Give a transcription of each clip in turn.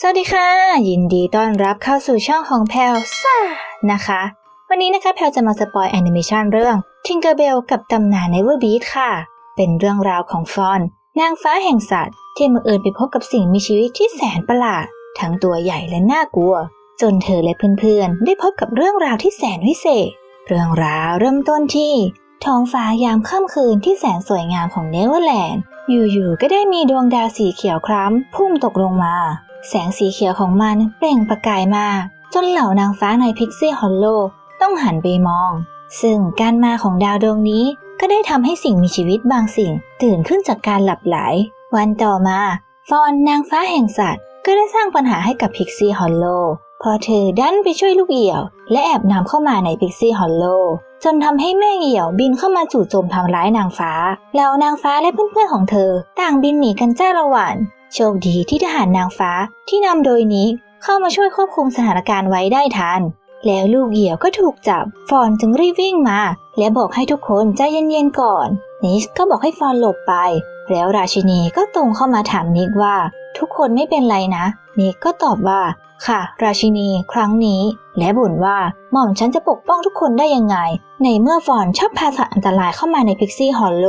สวัสดีค่ะ ยินดีต้อนรับเข้าสู่ช่องของแพลซ่านะคะ วันนี้นะคะแพลจะมาสปอยแอนิเมชันเรื่อง Tinkerbell กับตำนาน Neverbeat ค่ะ เป็นเรื่องราวของฟอน นางฟ้าแห่งสัตว์ ที่บังเอิญไปพบกับสิ่งมีชีวิตที่แสนประหลาด ทั้งตัวใหญ่และน่ากลัว จนเธอและเพื่อนๆ ได้พบกับเรื่องราวที่แสนวิเศษ เรื่องราวเริ่มต้นที่ ท้องฟ้ายามค่ำคืนที่แสนสวยงามของเนเวอร์แลนด์อยู่ๆก็ได้มีดวงดาวสีเขียวคล้ำพุ่งตกลงมา แสงสีเขียวของมันเปล่งประกายมาก จนเหล่านางฟ้าในพิกซี่ฮอลโลต้องหันไปมอง ซึ่งการมาของดาวดวงนี้ก็ได้ทำให้สิ่งมีชีวิตบางสิ่ง ตื่นขึ้นจากการหลับไหล วันต่อมาฟอนนางฟ้าแห่งสัตว์ ก็ได้สร้างปัญหาให้กับพิกซี่ฮอลโลพอเธอดันไปช่วยลูกเหี่ยว และแอบนำเข้ามาในพิกซี่ฮอลโลจนทำให้แม่เหี่ยวบินเข้ามาจู่โจมทำร้ายนางฟ้า แล้วนางฟ้าและเพื่อนๆของเธอ ต่างบินหนีกันจ้าละวัน โชคดีที่ทหารนางฟ้าที่นำโดยนี้เข้ามาช่วยควบคุมสถานการณ์ไว้ได้ทัน แล้วลูกเหี่ยวก็ถูกจับ ฟอนจึงรีบวิ่งมา และบอกให้ทุกคนใจเย็นๆก่อน นิสก็บอกให้ฟอนหลบไป แล้วราชินีก็ตรงเข้ามาถามนิกว่า ทุกคนไม่เป็นไรนะ นิกก็ตอบว่า ค่ะ ราชินีครั้งนี้ และบ่นว่าหม่อมฉันจะปกป้องทุกคนได้ยังไง ในเมื่อฟอนชอบพาสัตว์อันตรายเข้ามาในพิกซี่ฮอลโล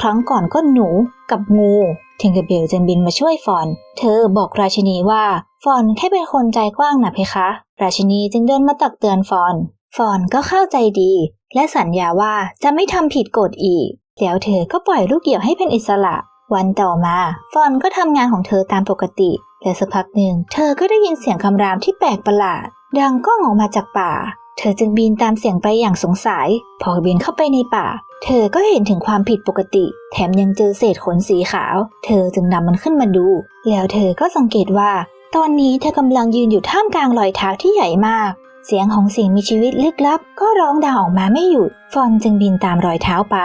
ครั้งก่อนก็หนูกับงู ทิงเกอร์เบลจึงบินมาช่วยฟอน เธอบอกราชินีว่า ฟอนแค่เป็นคนใจกว้างนะเพคะ ราชินีจึงเดินมาตักเตือนฟอน ฟอนก็เข้าใจดี และสัญญาว่าจะไม่ทำผิดกฎอีก แล้วเธอก็ปล่อยลูกเดี่ยวให้เป็นอิสระ วันต่อมา ฟอนก็ทำงานของเธอตามปกติ และสักพักหนึ่ง เธอก็ได้ยินเสียงคำรามที่แปลกประหลาด ดังก้องออกมาจากป่า เธอจึงบินตามเสียงไปอย่างสงสัย พอบินเข้าไปในป่า เธอก็เห็นถึงความผิดปกติ แถมยังเจอเศษขนสีขาว เธอจึงนำมันขึ้นมาดู แล้วเธอก็สังเกตว่า ตอนนี้เธอกำลังยืนอยู่ท่ามกลางรอยเท้าที่ใหญ่มาก เสียงของสิ่งมีชีวิตลึกลับ ก็ร้องดังออกมาไม่หยุด ฟอนจึงบินตามรอยเท้าไป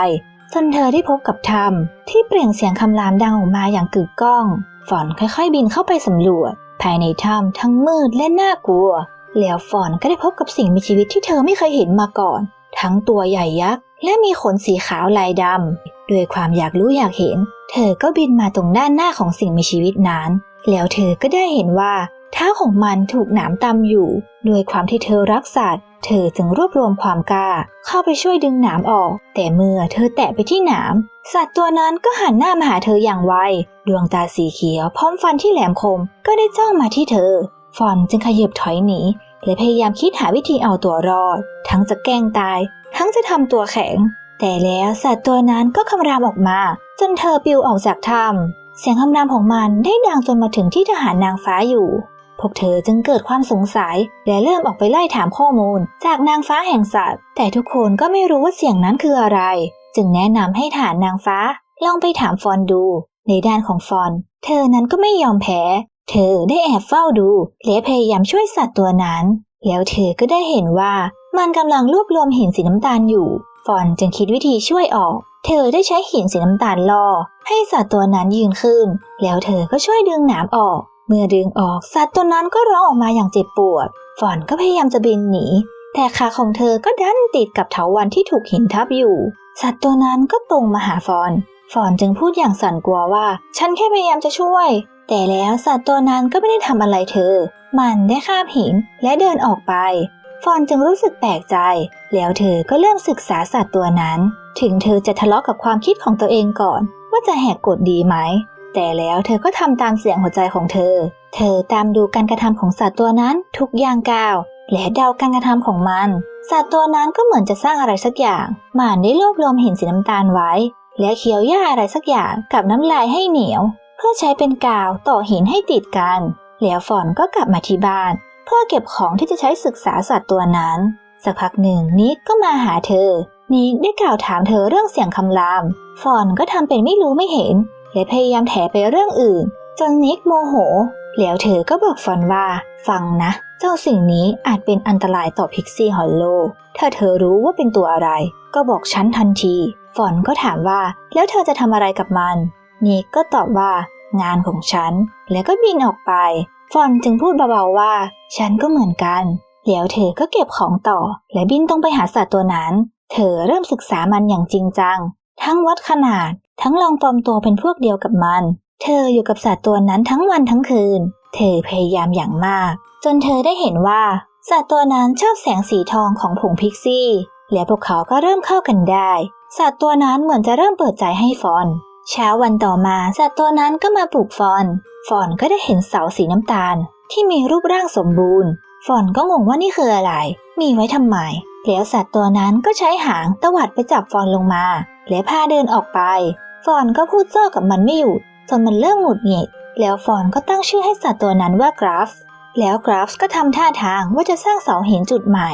จนเธอได้พบกับทำมที่เปล่งเสียงคำรามดังออกมาอย่างกึกก้องฟอนค่อยๆ บินเข้าไปสำรวจ ภายในถ้ำทั้งมืดและน่ากลัว แล้วฟอนก็ได้พบกับสิ่งมีชีวิตที่เธอไม่เคยเห็นมาก่อน ทั้งตัวใหญ่ยักษ์ และมีขนสีขาวลายดำด้วยความอยากรู้อยากเห็น เธอก็บินมาตรงด้านหน้าของสิ่งมีชีวิตนั้น แล้วเธอก็ได้เห็นว่าเท้าของมันถูกหนามตำอยู่ ด้วยความที่เธอรักสัตว์ เธอจึงรวบรวมความกล้า เข้าไปช่วยดึงหนามออก แต่เมื่อเธอแตะไปที่หนาม สัตว์ตัวนั้นก็หันหน้ามาหาเธออย่างไว ดวงตาสีเขียวพร้อมฟันที่แหลมคมก็ได้จ้องมาที่เธอ ฟอนจึงขยับถอยหนีและพยายามคิดหาวิธีเอาตัวรอด ทั้งจะแกล้งตาย ทั้งจะทำตัวแข็ง แต่แล้วสัตว์ตัวนั้นก็คำรามออกมา จนเธอปลิวออกจากถ้ำเสียงคำรามของมันได้ดังจนมาถึงที่ทหารนางฟ้าอยู่ พวกเธอจึงเกิดความสงสัย และเริ่มออกไปไล่ถามข้อมูล จากนางฟ้าแห่งสัตว์ แต่ทุกคนก็ไม่รู้ว่าเสียงนั้นคืออะไร จึงแนะนำให้ฐานนางฟ้า ลองไปถามฟอนดู ในด้านของฟอน เธอนั้นก็ไม่ยอมแพ้เธอได้แอบเฝ้าดู และพยายามช่วยสัตว์ตัวนั้น แล้วเธอก็ได้เห็นว่า มันกำลังรวบรวมหินสีน้ำตาลอยู่ ฟอนจึงคิดวิธีช่วยออก เธอได้ใช้หินสีน้ำตาลล่อ ให้สัตว์ตัวนั้นยืนขึ้น แล้วเธอก็ช่วยดึงหนามออก เมื่อดึงออกสัตว์ตัวนั้นก็ร้องออกมาอย่างเจ็บปวด ฟอนก็พยายามจะบินหนี แต่ขาของเธอก็ดันติดกับเถาวันที่ถูกหินทับอยู่ สัตว์ตัวนั้นก็ตรงมาหาฟอนฟอนจึงพูดอย่างสั่นกลัวว่า ฉันแค่พยายามจะช่วย แต่แล้วสัตว์ตัวนั้นก็ไม่ได้ทำอะไรเธอ มันได้ข้ามหินและเดินออกไป ฟอนจึงรู้สึกแปลกใจ แล้วเธอก็เริ่มศึกษาสัตว์ตัวนั้น ถึงเธอจะทะเลาะกับความคิดของตัวเองก่อน ว่าจะแหกกฎดีไหม แต่แล้วเธอก็ทำตามเสียงหัวใจของเธอ เธอตามดูการกระทำของสัตว์ตัวนั้นทุกอย่างก้าวและเดาการกระทำของมัน สัตว์ตัวนั้นก็เหมือนจะสร้างอะไรสักอย่างมันได้รวบรวมหินสีน้ำตาลไว้ และเคี้ยวหญ้าอะไรสักอย่างกับน้ำลายให้เหนียว เพื่อใช้เป็นกาวต่อหินให้ติดกัน แล้วฝอนก็กลับมาที่บ้าน พื่อเก็บของที่จะใช้ศึกษาสัตว์ตัวนั้น สักพักหนึ่งนิกก็มาหาเธอ นิกได้กล่าวถามเธอเรื่องเสียงคำราม ฟอนก็ทำเป็นไม่รู้ไม่เห็น และพยายามแถไปเรื่องอื่น จนนิกโมโห แล้วเธอก็บอกฟอนว่า ฟังนะ เจ้าสิ่งนี้อาจเป็นอันตรายต่อพิกซี่ฮอลโล ถ้าเธอรู้ว่าเป็นตัวอะไร ก็บอกฉันทันที ฟอนก็ถามว่าแล้วเธอจะทำอะไรกับมันนิกก็ตอบว่างานของฉัน แล้วก็บินออกไป ฟอนจึงพูดเบาๆว่า ฉันก็เหมือนกัน แล้วเธอก็เก็บของต่อ และบินตรงไปหาสัตว์ตัวนั้น เธอเริ่มศึกษามันอย่างจริงจัง ทั้งวัดขนาด ทั้งลองปลอมตัวเป็นพวกเดียวกับมัน เธออยู่กับสัตว์ตัวนั้นทั้งวันทั้งคืน เธอพยายามอย่างมาก จนเธอได้เห็นว่า สัตว์ตัวนั้นชอบแสงสีทองของผงพิกซี่ และพวกเขาก็เริ่มเข้ากันได้ สัตว์ตัวนั้นเหมือนจะเริ่มเปิดใจให้ฟอน เช้าวันต่อมาสัตว์ตัวนั้นก็มาปลุกฟอน ฟอนก็ได้เห็นเสาสีน้ำตาล ที่มีรูปร่างสมบูรณ์ ฟอนก็งงว่านี่คืออะไร มีไว้ทำไมแล้วสัตว์ตัวนั้นก็ใช้หางตวัดไปจับฟอนลงมา และพาเดินออกไป ฟอนก็พูดโต้กับมันไม่หยุดจนมันเริ่มหงุดหงิด แล้วฟอนก็ตั้งชื่อให้สัตว์ตัวนั้นว่ากราฟ แล้วกราฟก็ทำท่าทางว่าจะสร้างเสาหินจุดใหม่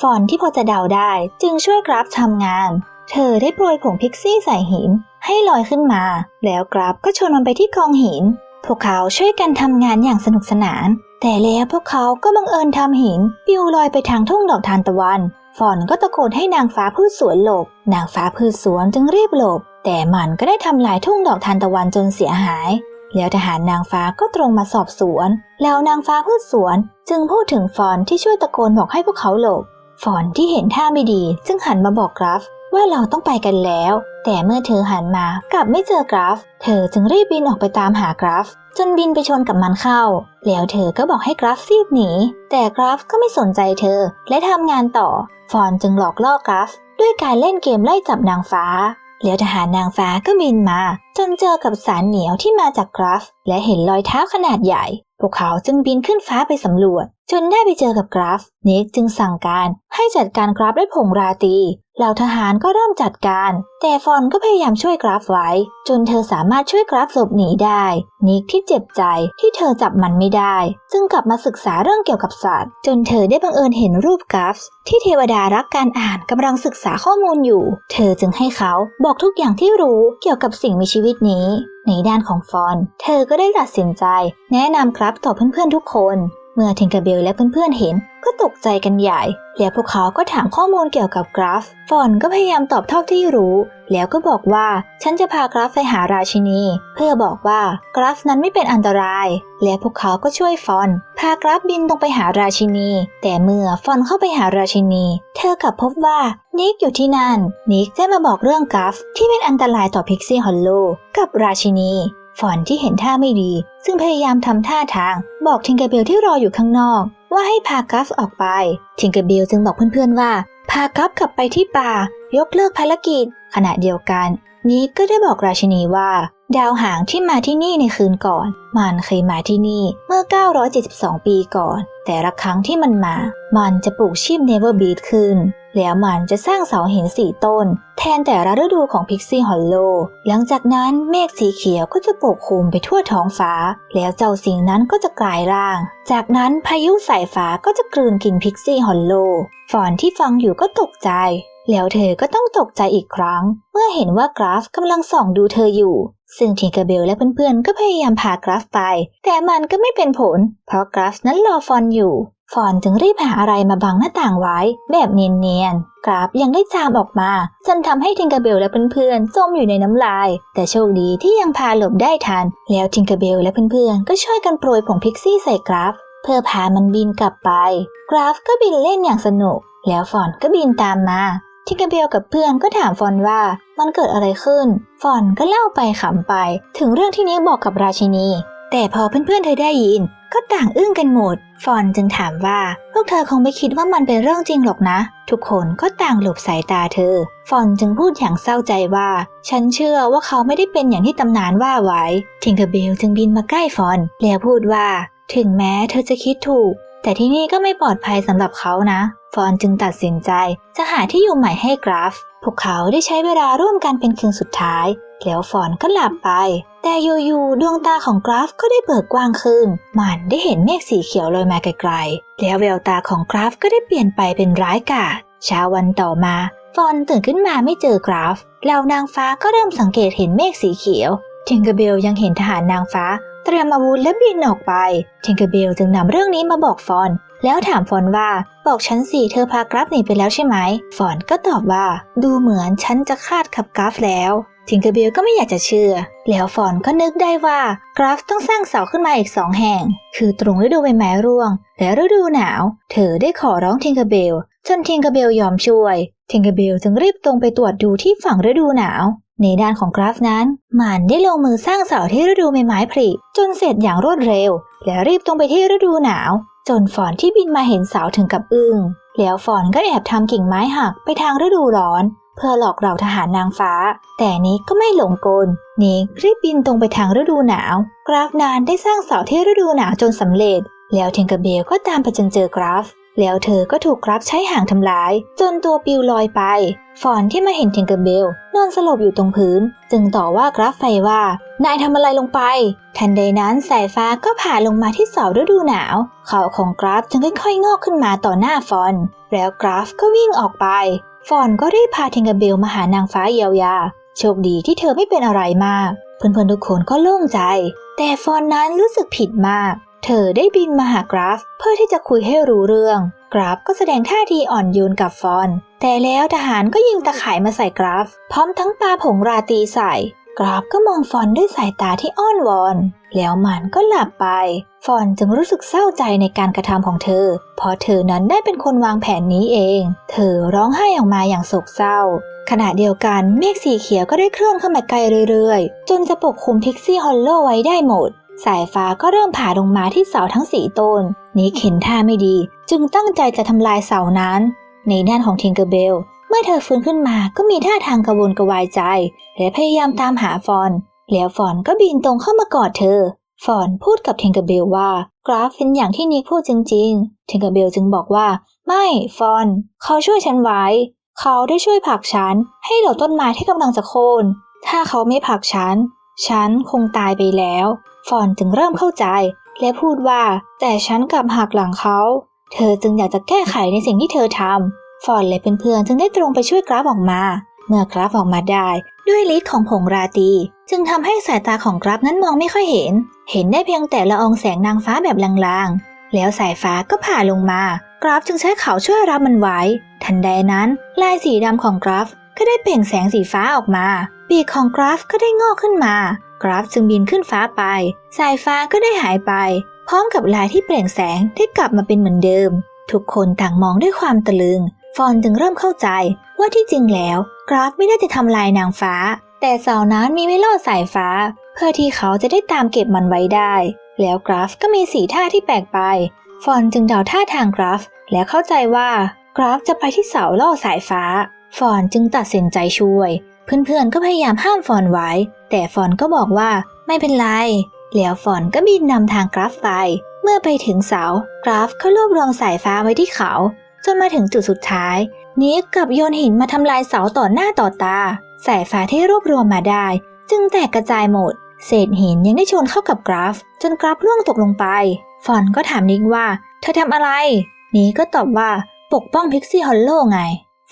ฟอนที่พอจะเดาได้จึงช่วยกราฟทำงาน เธอได้โปรยผงพิกซี่ใส่หิน ให้ลอยขึ้นมา แล้วกราฟก็ชนมันไปที่กองหิน พวกเขาช่วยกันทำงานอย่างสนุกสนาน แต่แล้วพวกเขาก็บังเอิญทำหินปิวลอยไปทางทุ่งดอกทานตะวันฟอนก็ตะโกนให้นางฟ้าพืชสวนหลบ นางฟ้าพืชสวนจึงรีบหลบ แต่มันก็ได้ทำลายทุ่งดอกทานตะวันจนเสียหาย แล้วทหารนางฟ้าก็ตรงมาสอบสวน แล้วนางฟ้าพืชสวนจึงพูดถึงฟอนที่ช่วยตะโกนบอกให้พวกเขาหลบ ฟอนที่เห็นท่าไม่ดี จึงหันมาบอกกราฟ ว่าเราต้องไปกันแล้ว แต่เมื่อเธอหันมากลับไม่เจอกราฟ เธอจึงรีบบินออกไปตามหากราฟ จนบินไปชนกับมันเข้า แล้วเธอก็บอกให้กราฟรีบหนี แต่กราฟก็ไม่สนใจเธอ และทำงานต่อ ฟอนจึงหลอกล่อกราฟ ด้วยการเล่นเกมไล่จับนางฟ้าแล้วทหารนางฟ้าก็บินมา จนเจอกับสารเหนียวที่มาจากกราฟ และเห็นรอยเท้าขนาดใหญ่ พวกเขาจึงบินขึ้นฟ้าไปสำรวจ จนได้ไปเจอกับกราฟนิกจึงสั่งการให้จัดการกราฟด้วยผงราตี เหล่าทหารก็เริ่มจัดการ แต่ฟอนก็พยายามช่วยกราฟไว้ จนเธอสามารถช่วยกราฟหลบหนีได้ นิกที่เจ็บใจที่เธอจับมันไม่ได้ จึงกลับมาศึกษาเรื่องเกี่ยวกับสัตว์ จนเธอได้บังเอิญเห็นรูปกราฟที่เทวดารักการอ่านกำลังศึกษาข้อมูลอยู่ เธอจึงให้เขาบอกทุกอย่างที่รู้เกี่ยวกับสิ่งมีชีวิตนี้ ในด้านของฟอน เธอก็ได้ตัดสินใจ แนะนำครับต่อเพื่อนๆทุกคน เมื่อทิงเกอร์เบลและเพื่อนๆเห็นก็ตกใจกันใหญ่ แล้วพวกเขาก็ถามข้อมูลเกี่ยวกับกราฟ ฟอนก็พยายามตอบเท่าที่รู้ แล้วก็บอกว่าฉันจะพากราฟไปหาราชินี เพื่อบอกว่ากราฟนั้นไม่เป็นอันตราย และพวกเขาก็ช่วยฟอน พากราฟบินตรงไปหาราชินี แต่เมื่อฟอนเข้าไปหาราชินี เธอกลับพบว่านิกอยู่ที่นั่น นิกได้มาบอกเรื่องกราฟที่เป็นอันตรายต่อพิกซี่ฮอลโลกับราชินี ฟอนที่เห็นท่าไม่ดี ซึ่งพยายามทำท่าทาง บอกทิงเกอร์เบลที่รออยู่ข้างนอก ว่าให้พากัฟออกไป ทิงเกอร์เบลจึงบอกเพื่อนๆว่า พากัฟกลับไปที่ป่า ยกเลิกภารกิจ ขณะเดียวกันนิกก็ได้บอกราชินีว่า ดาวหางที่มาที่นี่ในคืนก่อน มันเคยมาที่นี่เมื่อ 972 ปีก่อน แต่ละครั้งที่มันมา มันจะปลูกชีพเนเวอร์บีดขึ้น แล้วมันจะสร้างเสาหินสี่ต้น แทนแต่ละฤดูของพิกซี่ฮอลโล หลังจากนั้นเมฆสีเขียวก็จะปกคลุมไปทั่วท้องฟ้า แล้วเจ้าสิ่งนั้นก็จะกลายร่าง จากนั้นพายุสายฟ้าก็จะกลืนกินพิกซี่ฮอลโลฟอนที่ฟังอยู่ก็ตกใจ แล้วเธอก็ต้องตกใจอีกครั้ง เมื่อเห็นว่ากราฟกำลังส่องดูเธออยู่ ซึ่งทิงเกอร์เบลและเพื่อนๆ ก็พยายามพากราฟไป แต่มันก็ไม่เป็นผล เพราะกราฟนั้นรอฟอนอยู่ ฟอนจึงรีบหาอะไรมาบังหน้าต่างไว้ แบบเนียนๆ กราฟยังได้จามออกมา จนทำให้ทิงเกอร์เบลและเพื่อนๆ จมอยู่ในน้ำลาย แต่โชคดีที่ยังพาหลบได้ทัน แล้วทิงเกอร์เบลและเพื่อนๆ ก็ช่วยกันโปรยผงพิกซี่ใส่กราฟ เพื่อพามันบินกลับไป กราฟก็บินเล่นอย่างสนุก แล้วฟอนก็บินตามมา ทิงเกอร์เบลกับเพื่อนก็ถามฟอนว่ามันเกิดอะไรขึ้น ฟอนก็เล่าไปขำไป ถึงเรื่องที่นิกบอกกับราชินี แต่พอเพื่อนๆเธอได้ยิน ก็ต่างอึ้งกันหมด ฟอนจึงถามว่า พวกเธอคงไม่คิดว่ามันเป็นเรื่องจริงหรอกนะ ทุกคนก็ต่างหลบสายตาเธอ ฟอนจึงพูดอย่างเศร้าใจว่า ฉันเชื่อว่าเขาไม่ได้เป็นอย่างที่ตำนานว่าไว้ทิงเกอร์เบลจึงบินมาใกล้ฟอน แล้วพูดว่า ถึงแม้เธอจะคิดถูก แต่ที่นี่ก็ไม่ปลอดภัยสำหรับเขานะ ฟอนจึงตัดสินใจ จะหาที่อยู่ใหม่ให้กราฟ พวกเขาได้ใช้เวลาร่วมกันเป็นคืนสุดท้าย แล้วฟอนก็หลับไป แต่อยู่ๆดวงตาของกราฟก็ได้เปิดกว้างขึ้น มันได้เห็นเมฆสีเขียวลอยมาไกลๆ แล้วแววตาของกราฟก็ได้เปลี่ยนไปเป็นร้ายกาจเช้าวันต่อมาฟอนตื่นขึ้นมาไม่เจอกราฟแล้วนางฟ้าก็เริ่มสังเกตเห็นเมฆสีเขียวทิงเกเบลยังเห็นทหารนางฟ้า ตรียมอาวุธและบินออกไป ทิงเกอร์เบลจึงนำเรื่องนี้มาบอกฟอน แล้วถามฟอนว่า บอกฉันสิเธอพากราฟหนีไปแล้วใช่ไหม ฟอนก็ตอบว่า ดูเหมือนฉันจะคาดขับกราฟแล้วทิงเกอร์เบลก็ไม่อยากจะเชื่อ แล้วฟอนก็นึกได้ว่ากราฟต้องสร้างเสาขึ้นมาอีกสองแห่ง คือตรงฤดูใบไม้ร่วง และฤดูหนาว เธอได้ขอร้องทิงเกอร์เบลจนทิงเกอร์เบลยอมช่วย ทิงเกอร์เบลจึงรีบตรงไปตรวจดูที่ฝั่งฤดูหนาว ในด้านของกราฟนั้น มันได้ลงมือสร้างเสาที่ฤดูใบไม้ผลิจนเสร็จอย่างรวดเร็ว และรีบตรงไปที่ฤดูหนาว จนฝอนที่บินมาเห็นเสาถึงกับอึง้งแล้วฝอนก็แอบทำกิ่งไม้หักไปทางฤดูร้อน เพื่อหลอกเราทหารนางฟ้า แต่นิกก็ไม่หลงกลนิกรีบบินตรงไปทางฤดูหนาว กราฟนานได้สร้างเสาที่ฤดูหนาวจนสำเร็จ แล้วเทงกอร์เบลก็ตามไปจนเจอกราฟ แล้วเธอก็ถูกกราฟใช้หางทำร้าย จนตัวปิวลอยไป ฟอนที่มาเห็นเทงเกอร์เบล นอนสลบอยู่ตรงพื้น จึงต่อว่ากราฟไปว่า นายทำอะไรลงไป ทันใดนั้นสายฟ้าก็ผ่าลงมาที่เสาฤดูหนาว เข่าของกราฟจึงค่อยๆ งอกขึ้นมาต่อหน้าฟอน แล้วกราฟก็วิ่งออกไป ฟอนก็รีบพาเทงเกอร์เบลมาหานางฟ้าเยียวยา โชคดีที่เธอไม่เป็นอะไรมาก เพื่อนๆทุกคนก็โล่งใจ แต่ฟอนนั้นรู้สึกผิดมาก อได้บินมาหากราฟ เพื่อที่จะคุยให้รู้เรื่อง กราฟก็แสดงท่าทีอ่อนโยนกับฟอน แต่แล้วทหารก็ยิงตะข่ายมาใส่กราฟ พร้อมทั้งปาผงราตีใส่ กราฟก็มองฟอนด้วยสายตาที่อ้อนวอน แล้วมันก็หลับไป ฟอนจึงรู้สึกเศร้าใจในการกระทำของเธอ เพราะเธอนั้นได้เป็นคนวางแผนนี้เอง เธอร้องไห้ออกมาอย่างโศกเศร้าขณะเดียวกันเมฆสีเขียวก็ได้เคลื่อนเข้ามาไกลเรื่อยๆ จนจะปกคลุมพิกซี่ฮอลโลไว้ได้หมด สายฟ้าก็เริ่มผ่าลงมาที่เสาทั้งสี่ต้นนี้เข็นท่าไม่ดี จึงตั้งใจจะทำลายเสานั้น ในด้านของทิงเกอร์เบล เมื่อเธอฟื้นขึ้นมาก็มีท่าทางกระวนกระวายใจ และพยายามตามหาฟอนแล้วฟอนก็บินตรงเข้ามากอดเธอ ฟอนพูดกับทิงเกอร์เบลว่ากราฟเป็นอย่างที่นิกพูดจริงๆทิงเกอร์เบลจึงบอกว่า ไม่ฟอน เขาช่วยฉันไว้ เขาได้ช่วยผลักฉันให้เหล่าต้นไม้ที่กำลังจะโค่นถ้าเขาไม่ผลักฉัน ฉันคงตายไปแล้ว ฟอนจึงเริ่มเข้าใจ และพูดว่า แต่ฉันกลับหักหลังเขา เธอจึงอยากจะแก้ไขในสิ่งที่เธอทำ ฟอนและเพื่อนๆจึงได้ตรงไปช่วยกราฟออกมา เมื่อกราฟออกมาได้ ด้วยฤทธิ์ของผงราตี จึงทำให้สายตาของกราฟนั้นมองไม่ค่อยเห็น เห็นได้เพียงแต่ละอองแสงนางฟ้าแบบลางๆ แล้วสายฟ้าก็ผ่าลงมา กราฟจึงใช้เขาช่วยรับมันไว้ ทันใดนั้น ลายสีดำของกราฟก็ได้เปล่งแสงสีฟ้าออกมา ปีกของกราฟก็ได้งอกขึ้นมา กราฟจึงบินขึ้นฟ้าไป สายฟ้าก็ได้หายไป พร้อมกับลายที่เปล่งแสงได้กลับมาเป็นเหมือนเดิม ทุกคนต่างมองด้วยความตะลึง ฟอนจึงเริ่มเข้าใจว่าที่จริงแล้ว กราฟไม่ได้จะทำลายนางฟ้า แต่สาวนั้นมีไว้ล่อสายฟ้า เพื่อที่เขาจะได้ตามเก็บมันไว้ได้ แล้วกราฟก็มีสีท่าที่แปลกไป ฟอนจึงเดาท่าทางกราฟ และเข้าใจว่ากราฟจะไปที่เสาล่อสายฟ้า ฟอนจึงตัดสินใจช่วย เพื่อนๆก็พยายามห้ามฟอนไว้ แต่ฟอนก็บอกว่าไม่เป็นไร แล้วฟอนก็บินนำทางกราฟไป เมื่อไปถึงเสา กราฟก็รวบรวมสายฟ้าไว้ที่เขา จนมาถึงจุดสุดท้าย นิกกับโยนหินมาทำลายเสาต่อหน้าต่อตา สายฟ้าที่รวบรวมมาได้ จึงแตกกระจายหมด เศษหินยังได้ชนเข้ากับกราฟ จนกราฟร่วงตกลงไป ฟอนก็ถามนิกว่า เธอทำอะไรนิกก็ตอบว่าปกป้องพิกซี่ฮอลโลไง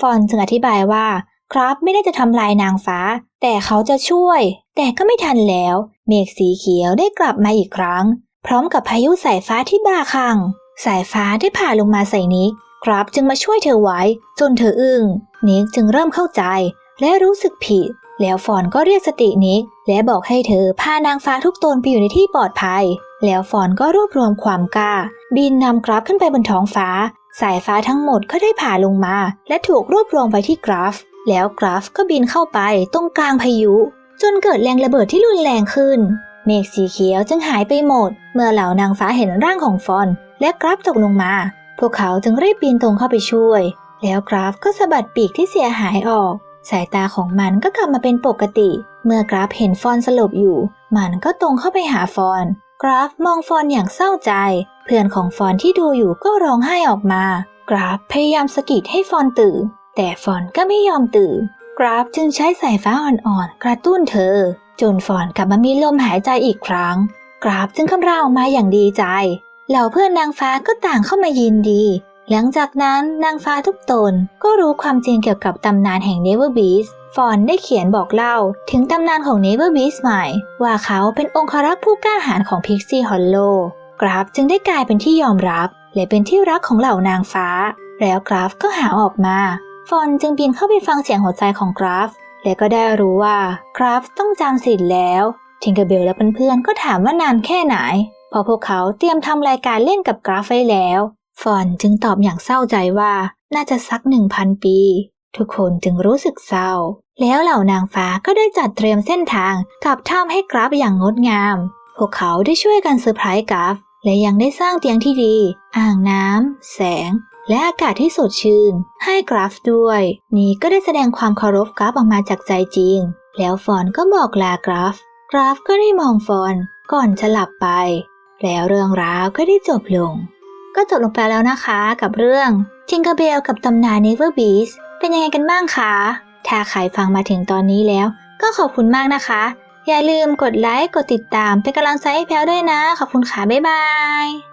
ฟอนจึงอธิบายว่า ครับไม่ได้จะทำลายนางฟ้า แต่เขาจะช่วย แต่ก็ไม่ทันแล้ว เมฆสีเขียวได้กลับมาอีกครั้ง พร้อมกับพายุสายฟ้าที่บ้าคลั่ง สายฟ้าได้ผ่าลงมาใส่นิก ครับจึงมาช่วยเธอไว้ จนเธออึง้ง นิกจึงเริ่มเข้าใจ และรู้สึกผิด แล้วฟอนก็เรียกสตินิก และบอกให้เธอพานางฟ้าทุกตนไปอยู่ในที่ปลอดภัย แล้วฟอนก็รวบรวมความกล้า บินนำกราฟขึ้นไปบนท้องฟ้า สายฟ้าทั้งหมดก็ได้ผ่าลงมา และถูกรวบรวมไว้ที่กราฟ แล้วกราฟก็บินเข้าไปตรงกลางพายุ จนเกิดแรงระเบิดที่รุนแรงขึ้น เมฆสีเขียวจึงหายไปหมด เมื่อเหล่านางฟ้าเห็นร่างของฟอน และกราฟตกลงมา พวกเขาจึงรีบบินตรงเข้าไปช่วย แล้วกราฟก็สะบัดปีกที่เสียหายออก สายตาของมันก็กลับมาเป็นปกติ เมื่อกราฟเห็นฟอนสลบอยู่ มันก็ตรงเข้าไปหาฟอน กราฟมองฟอนอย่างเศร้าใจ เพื่อนของฟอนที่ดูอยู่ก็ร้องไห้ออกมากราฟพยายามสะกิดให้ฟอนตื่น แต่ฟอนก็ไม่ยอมตื่น กราฟจึงใช้สายฟ้าอ่อนๆ กระตุ้นเธอ จนฟอนกลับมามีลมหายใจอีกครั้ง กราฟจึงคำรามออกมาอย่างดีใจ เหล่าเพื่อนนางฟ้าก็ต่างเข้ามายินดี หลังจากนั้นนางฟ้าทุกตนก็รู้ความจริงเกี่ยวกับตำนานแห่ง Never Beast ฟอนได้เขียนบอกเล่าถึงตำนานของ Never Beast ใหม่ ว่าเขาเป็นองครักษ์ผู้กล้าหาญของ Pixie Hollow กราฟจึงได้กลายเป็นที่ยอมรับ และเป็นที่รักของเหล่านางฟ้า แล้วกราฟก็หาออกมา ฟอนจึงบินเข้าไปฟังเสียงหัวใจของกราฟ และก็ได้รู้ว่ากราฟต้องจำสิทธิ์แล้วทิงเกอร์เบลและเพื่อนๆก็ถามว่านานแค่ไหนพราะพวกเขาเตรียมทำรายการเล่นกับกราฟไว้แล้ว ฟอนจึงตอบอย่างเศร้าใจว่าน่าจะสักหนึ่งพันปี ทุกคนจึงรู้สึกเศร้า แล้วเหล่านางฟ้าก็ได้จัดเตรียมเส้นทางกับถ้ำให้กราฟอย่างงดงาม พวกเขาได้ช่วยกันเซอร์ไพรส์กราฟและยังได้สร้างเตียงที่ดี อ่างน้ำแสง และอากาศที่สดชื่น ให้กราฟด้วย นี่ก็ได้แสดงความเคารพกราฟออกมาจากใจจริง แล้วฟอนก็บอกลากราฟ กราฟก็ได้มองฟอนก่อนจะหลับไป แล้วเรื่องราวก็ได้จบลง ก็จบลงไปแล้วนะคะกับเรื่อง Jingle Bell กับตำนาน Never Beast เป็นยังไงกันบ้างคะ ถ้าใครฟังมาถึงตอนนี้แล้ว ก็ขอบคุณมากนะคะ อย่าลืมกดไลค์ กดติดตามเป็นกำลังใจให้แพลวด้วยนะ ขอบคุณค่ะ บ๊ายบาย